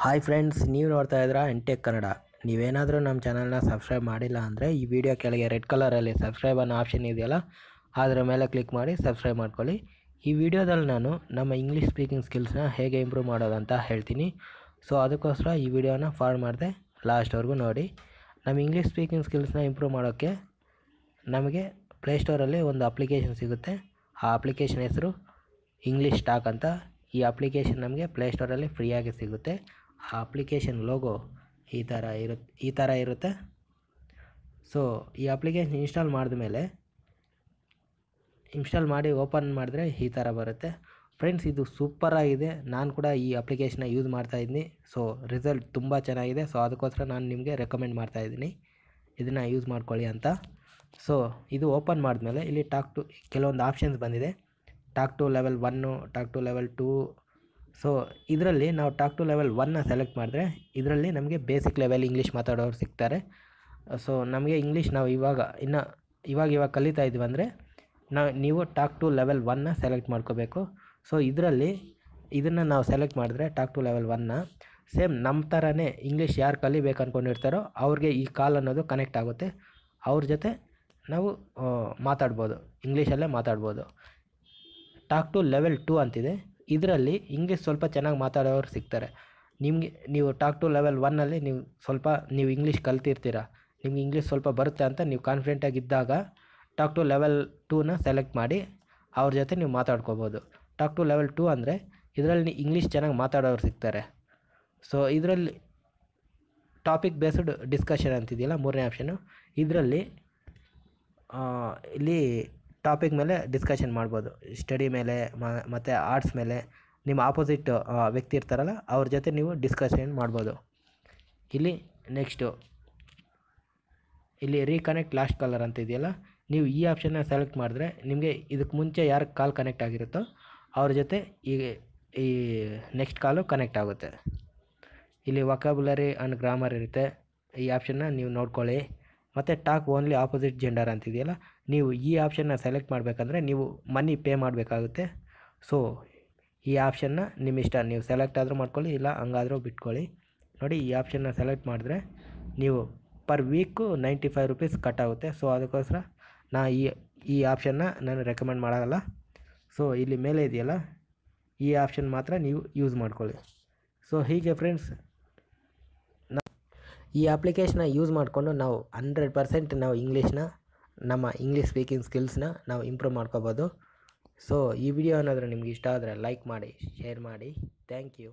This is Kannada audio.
ಹಾಯ್ ಫ್ರೆಂಡ್ಸ್, ನೀವು ನೋಡ್ತಾ ಇದ್ದೀರಾ ಎಂಟೆಕ್ ಕನ್ನಡ. ನೀವೇನಾದರೂ ನಮ್ಮ ಚಾನಲ್ನ ಸಬ್ಸ್ಕ್ರೈಬ್ ಮಾಡಿಲ್ಲ ಅಂದರೆ ಈ ವಿಡಿಯೋ ಕೆಳಗೆ ರೆಡ್ ಕಲರಲ್ಲಿ ಸಬ್ಸ್ಕ್ರೈಬ್ ಅನ್ನೋ ಆಪ್ಷನ್ ಇದೆಯಲ್ಲ, ಅದರ ಮೇಲೆ ಕ್ಲಿಕ್ ಮಾಡಿ ಸಬ್ಸ್ಕ್ರೈಬ್ ಮಾಡ್ಕೊಳ್ಳಿ. ಈ ವಿಡಿಯೋದಲ್ಲಿ ನಾನು ನಮ್ಮ ಇಂಗ್ಲೀಷ್ ಸ್ಪೀಕಿಂಗ್ ಸ್ಕಿಲ್ಸ್ನ ಹೇಗೆ ಇಂಪ್ರೂವ್ ಮಾಡೋದಂತ ಹೇಳ್ತೀನಿ. ಸೊ ಅದಕ್ಕೋಸ್ಕರ ಈ ವಿಡಿಯೋನ ಫಾಲೋ ಮಾಡಿದೆ ಲಾಸ್ಟ್ವರೆಗೂ ನೋಡಿ. ನಮ್ಮ ಇಂಗ್ಲೀಷ್ ಸ್ಪೀಕಿಂಗ್ ಸ್ಕಿಲ್ಸ್ನ ಇಂಪ್ರೂವ್ ಮಾಡೋಕ್ಕೆ ನಮಗೆ ಪ್ಲೇಸ್ಟೋರಲ್ಲಿ ಒಂದು ಅಪ್ಲಿಕೇಶನ್ ಸಿಗುತ್ತೆ. ಆ ಅಪ್ಲಿಕೇಶನ್ ಹೆಸರು ಇಂಗ್ಲೀಷ್ ಸ್ಟಾಕ್ ಅಂತ. ಈ ಅಪ್ಲಿಕೇಶನ್ ನಮಗೆ ಪ್ಲೇಸ್ಟೋರಲ್ಲಿ ಫ್ರೀಯಾಗಿ ಸಿಗುತ್ತೆ. ಆ ಅಪ್ಲಿಕೇಶನ್ ಲೋಗೋ ಈ ಥರ ಇರುತ್ತೆ ಈ ಥರ ಇರುತ್ತೆ. ಸೊ ಈ ಅಪ್ಲಿಕೇಶನ್ ಇನ್ಸ್ಟಾಲ್ ಮಾಡಿದ ಮೇಲೆ ಇನ್ಸ್ಟಾಲ್ ಮಾಡಿ ಓಪನ್ ಮಾಡಿದ್ರೆ ಈ ಥರ ಬರುತ್ತೆ. ಫ್ರೆಂಡ್ಸ್ ಇದು ಸೂಪರಾಗಿದೆ ನಾನು ಕೂಡ ಈ ಅಪ್ಲಿಕೇಶನ್ನ ಯೂಸ್ ಮಾಡ್ತಾ ಇದ್ದೀನಿ. ಸೊ ರಿಸಲ್ಟ್ ತುಂಬ ಚೆನ್ನಾಗಿದೆ. ಸೊ ಅದಕ್ಕೋಸ್ಕರ ನಾನು ನಿಮಗೆ ರೆಕಮೆಂಡ್ ಮಾಡ್ತಾ ಇದ್ದೀನಿ. ಇದನ್ನು ಯೂಸ್ ಮಾಡ್ಕೊಳ್ಳಿ ಅಂತ. ಸೊ ಇದು ಓಪನ್ ಮಾಡಿದ್ಮೇಲೆ ಇಲ್ಲಿ ಟಾಕ್ ಟು ಕೆಲವೊಂದು ಆಪ್ಷನ್ಸ್ ಬಂದಿದೆ. Talk to level one talk to level two so ಇದರಲ್ಲಿ ನಾವು ಟಾಕ್ ಟು ಲೆವೆಲ್ ಒನ್ನ ಸೆಲೆಕ್ಟ್ ಮಾಡಿದ್ರೆ, ಇದರಲ್ಲಿ ನಮಗೆ ಬೇಸಿಕ್ ಲೆವೆಲ್ ಇಂಗ್ಲೀಷ್ ಮಾತಾಡೋರು ಸಿಗ್ತಾರೆ. ಸೊ ನಮಗೆ ಇಂಗ್ಲೀಷ್ ನಾವು ಇವಾಗ, ಇನ್ನು ಇವಾಗ ಇವಾಗ ಕಲಿತಾ ಇದ್ದೀವಿ ಅಂದರೆ ನಾವು ನೀವು ಟಾಕ್ ಟು ಲೆವೆಲ್ ಒನ್ನ ಸೆಲೆಕ್ಟ್ ಮಾಡ್ಕೋಬೇಕು. ಸೊ ಇದರಲ್ಲಿ ಇದನ್ನು ನಾವು ಸೆಲೆಕ್ಟ್ ಮಾಡಿದ್ರೆ ಟಾಕ್ ಟು ಲೆವೆಲ್ ಒನ್ನ ಸೇಮ್ ನಮ್ಮ ಥರನೇ ಇಂಗ್ಲೀಷ್ ಯಾರು ಕಲಿಬೇಕು ಅಂದ್ಕೊಂಡಿರ್ತಾರೋ ಅವ್ರಿಗೆ ಈ ಕಾಲ್ ಅನ್ನೋದು ಕನೆಕ್ಟ್ ಆಗುತ್ತೆ. ಅವ್ರ ಜೊತೆ ನಾವು ಮಾತಾಡ್ಬೋದು. ಇಂಗ್ಲೀಷಲ್ಲೇ ಮಾತಾಡ್ಬೋದು. ಟಾಕ್ ಟು ಲೆವೆಲ್ ಟು ಅಂತಿದೆ. ಇದರಲ್ಲಿ ಇಂಗ್ಲೀಷ್ ಸ್ವಲ್ಪ ಚೆನ್ನಾಗಿ ಮಾತಾಡೋರು ಸಿಗ್ತಾರೆ. ನಿಮಗೆ, ನೀವು ಟಾಕ್ ಟು ಲೆವೆಲ್ ಒನ್ನಲ್ಲಿ ನೀವು ಸ್ವಲ್ಪ, ನೀವು ಇಂಗ್ಲೀಷ್ ಕಲ್ತಿರ್ತೀರ, ನಿಮ್ಗೆ ಇಂಗ್ಲೀಷ್ ಸ್ವಲ್ಪ ಬರುತ್ತೆ ಅಂತ ನೀವು ಕಾನ್ಫಿಡೆಂಟಾಗಿ ಇದ್ದಾಗ ಟಾಕ್ ಟು ಲೆವೆಲ್ ಟೂನ ಸೆಲೆಕ್ಟ್ ಮಾಡಿ ಅವ್ರ ಜೊತೆ ನೀವು ಮಾತಾಡ್ಕೋಬೋದು. ಟಾಕ್ ಟು ಲೆವೆಲ್ ಟೂ ಅಂದರೆ ಇದರಲ್ಲಿ ಇಂಗ್ಲೀಷ್ ಚೆನ್ನಾಗಿ ಮಾತಾಡೋರು ಸಿಗ್ತಾರೆ. ಸೊ ಇದರಲ್ಲಿ ಟಾಪಿಕ್ ಬೇಸ್ಡ್ ಡಿಸ್ಕಷನ್ ಅಂತಿದೆಯಲ್ಲ ಮೂರನೇ ಆಪ್ಷನು ಇದರಲ್ಲಿ ಇಲ್ಲಿ ಟಾಪಿಕ್ ಮೇಲೆ ಡಿಸ್ಕಷನ್ ಮಾಡ್ಬೋದು. ಸ್ಟಡಿ ಮೇಲೆ ಮತ್ತು ಆರ್ಟ್ಸ್ ಮೇಲೆ ನಿಮ್ಮ ಆಪೋಸಿಟ್ ವ್ಯಕ್ತಿ ಇರ್ತಾರಲ್ಲ, ಅವ್ರ ಜೊತೆ ನೀವು ಡಿಸ್ಕಷನ್ ಮಾಡ್ಬೋದು. ಇಲ್ಲಿ ನೆಕ್ಸ್ಟು ಇಲ್ಲಿ ರೀಕನೆಕ್ಟ್ ಲಾಸ್ಟ್ ಕಲರ್ ಅಂತ ಇದೆಯಲ್ಲ, ನೀವು ಈ ಆಪ್ಷನ್ನ ಸೆಲೆಕ್ಟ್ ಮಾಡಿದ್ರೆ ನಿಮಗೆ ಇದಕ್ಕೆ ಮುಂಚೆ ಯಾರು ಕಾಲ್ ಕನೆಕ್ಟ್ ಆಗಿರುತ್ತೋ ಅವ್ರ ಜೊತೆ ಈ ಈ ನೆಕ್ಸ್ಟ್ ಕಾಲು ಕನೆಕ್ಟ್ ಆಗುತ್ತೆ. ಇಲ್ಲಿ ವಕಾಬುಲರಿ ಆ್ಯಂಡ್ ಗ್ರಾಮರ್ ಇರುತ್ತೆ. ಈ ಆಪ್ಷನ್ನ ನೀವು ನೋಡ್ಕೊಳ್ಳಿ. ಮತ್ತು ಟಾಕ್ ಓನ್ಲಿ ಆಪೋಸಿಟ್ ಜೆಂಡರ್ ಅಂತಿದೆಯಲ್ಲ, ನೀವು ಈ ಆಪ್ಷನ್ನ ಸೆಲೆಕ್ಟ್ ಮಾಡಬೇಕಂದ್ರೆ ನೀವು ಮನಿ ಪೇ ಮಾಡಬೇಕಾಗುತ್ತೆ. ಸೊ, ಈ ಆಪ್ಷನ್ನ ನಿಮ್ಮ ಇಷ್ಟ. ನೀವು ಸೆಲೆಕ್ಟ್ ಆದರೂ ಮಾಡ್ಕೊಳ್ಳಿ, ಇಲ್ಲ ಹಂಗಾದರೂ ಬಿಟ್ಕೊಳ್ಳಿ. ನೋಡಿ, ಈ ಆಪ್ಷನ್ನ ಸೆಲೆಕ್ಟ್ ಮಾಡಿದ್ರೆ ನೀವು per week ninety five rupees cut ಆಗುತ್ತೆ. ಸೊ, ಅದಕ್ಕೋಸ್ಕರ ನಾ ಈ ಈ ಆಪ್ಷನ್ನ ನಾನು ರೆಕಮೆಂಡ್ ಮಾಡೋಲ್ಲ. ಸೊ, ಇಲ್ಲಿ ಮೇಲೆ ಇದೆಯಲ್ಲ, ಈ ಆಪ್ಷನ್ ಮಾತ್ರ ನೀವು ಯೂಸ್ ಮಾಡ್ಕೊಳ್ಳಿ. ಸೊ, ಹೀಗೆ ಫ್ರೆಂಡ್ಸ್ ಈ ಅಪ್ಲಿಕೇಶನ್ನ ಯೂಸ್ ಮಾಡಿಕೊಂಡು ನಾವು ಹಂಡ್ರೆಡ್ ಪರ್ಸೆಂಟ್ ನಾವು ಇಂಗ್ಲೀಷ್ನ ನಮ್ಮ ಇಂಗ್ಲೀಷ್ ಸ್ಪೀಕಿಂಗ್ ಸ್ಕಿಲ್ಸ್ನ ನಾವು ಇಂಪ್ರೂವ್ ಮಾಡ್ಕೋಬೋದು. ಸೊ ಈ ವಿಡಿಯೋ ಏನಾದರೂ ನಿಮ್ಗೆ ಇಷ್ಟ ಆದರೆ ಲೈಕ್ ಮಾಡಿ ಶೇರ್ ಮಾಡಿ. Thank you